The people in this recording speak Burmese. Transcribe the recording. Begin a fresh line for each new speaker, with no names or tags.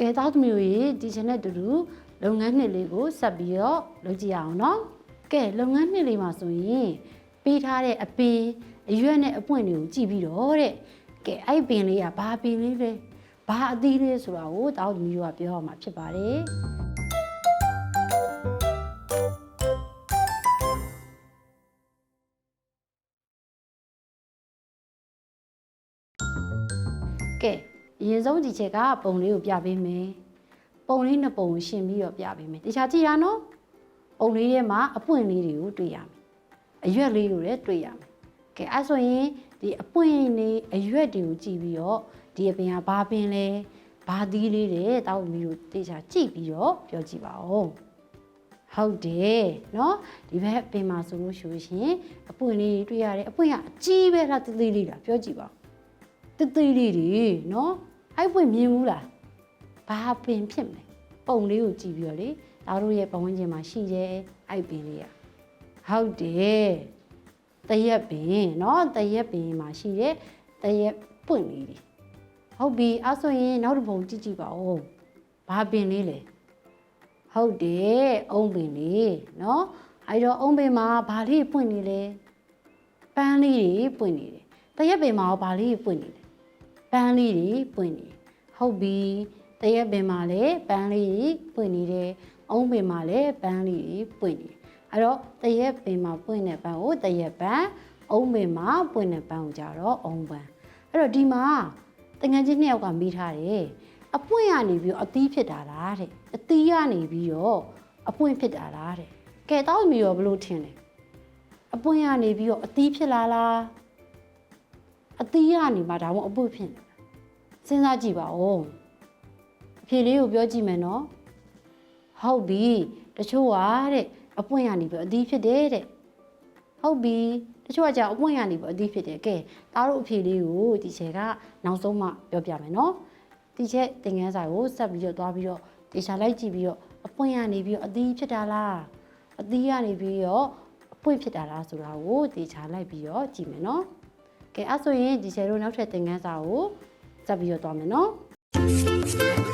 ကဲသားသမီးတို့ရေဒီချက်နဲ့အတူတူလုပ်ငန်းနှစ်လေးကိုဆက်ပြီးတော့လုပ်ကြည့်ရအောင်နော်ကဲလုပ်ငန်းနှစ်လေးမှာဆိုရင်ပေးထားတဲ့အပင်အရွက်နဲ့အပွင့်တွေကိုကြည့်ပြီးတော့တဲ့ကဲအဲ့ပင်လေးကဘာပင်လေးလဲဘာအသီးလေးဆိုတာကိုသားသမီးတို့ကပြောရမှာဖြစ်ပါတယ်ကဲ အရင်ဆုံးဒီချက်ကပုံလေးကိုပြပေးမယ်ပုံလေးနှစ်ပုံကိုရှင်းပြီးတော့ပြပေးမယ်တခြားကြည့်ရနော်ပုံလေးထဲမှာအပွင့်လေးတွေကိုတွေ့ရမယ်အရွက်လေးကိုလည်းတွေ့ရမယ်ကဲအဲ့ဆိုရင်ဒီအပွင့်လေးအရွက်တွေကိုကြည့်ပြီးတော့ဒီအပင်ကဘာပင်လဲဘာသီးလေးတွေတောက်မီတို့တခြားကြည့်ပြီးတော့ပြောကြည့်ပါဦးဟုတ်တယ်เนาะဒီဘက်ပင်မှာဆိုလို့ရှိရင်အပွင့်လေးတွေတွေ့ရတယ်အပွင့်ကအကြီးပဲလားသေးသေးလေးလားပြောကြည့်ပါဦး တသေးလေးတွေနော် အဲ့ပွင့်မြင်ဘူးလားဘာပင်ဖြစ်မလဲပုံလေးကိုကြည့်ပြီးတော့လေဒါတို့ရဲ့ပတ်ဝန်းကျင်မှာရှိတယ်အဲ့ပင်လေးอ่ะဟုတ်တယ်တရက်ပင်နော်တရက်ပင်မှာရှိတယ်တရက်ပွင့်လေးတွေဟုတ်ပြီအဲ့ဆိုရင်နောက်တစ်ပုံကြည့်ကြည့်ပါဦးဘာပင်လေးလဲဟုတ်တယ်အုံပင်လေးနော်အဲ့တော့အုံပင်မှာဘာလေးပွင့်နေလဲပန်းလေးတွေပွင့်နေတယ်တရက်ပင်မှာရောဘာလေးပွင့်နေလဲ ပန်းလေးတွေပွင့်နေဟုတ်ပြီတရက်ပင်မှာလည်းပန်းလေးတွေပွင့်နေတယ်အုံးပင်မှာလည်းပန်းလေးတွေပွင့်နေအဲ့တော့တရက်ပင်မှာပွင့်တဲ့ပန်းကိုတရက်ပန်းအုံးပင်မှာပွင့်တဲ့ပန်းကိုကြတော့အုံးပန်းအဲ့တော့ဒီမှာတငယ်ချင်းနှစ်ယောက်ကမိထားတယ်အပွင့်ရနေပြီးတော့အသီးဖြစ်တာလားတဲ့အသီးရနေပြီးတော့အပွင့်ဖြစ်တာလားတဲ့ကဲတောက်မီရောဘလို့ထင်လဲအပွင့်ရနေပြီးတော့အသီးဖြစ်လာလား အသီးရနေမှာဒါမှမဟုတ်အပုတ်ဖြစ်နေစဉ်းစားကြည့်ပါဦးအဖြေလေးကိုပြောကြည့်မယ်နော်ဟုတ်ပြီတချို့ကတဲ့အပွင့်ရနေပြီးအသီးဖြစ်တယ်တဲ့ဟုတ်ပြီတချို့ကကြာအပွင့်ရနေပြီးအသီးဖြစ်တယ်ကဲသားတို့အဖြေလေးကိုဒီချက်ကနောက်ဆုံးမှပြောပြမယ်နော်ဒီချက်သင်ခန်းစာကိုဆက်ပြီးတော့သွားပြီးတော့တေချာလိုက်ကြည့်ပြီးတော့အပွင့်ရနေပြီးတော့အသီးဖြစ်တာလားအသီးရနေပြီးတော့အပွင့်ဖြစ်တာလားဆိုတာကိုတေချာလိုက်ပြီးတော့ကြည့်မယ်နော် ကဲအဲ့ဆိုရင်ဒီချယ်တို့နောက်ထပ်သင်ခန်းစာကိုစပ်ပြီးတော့သွားမယ်နော်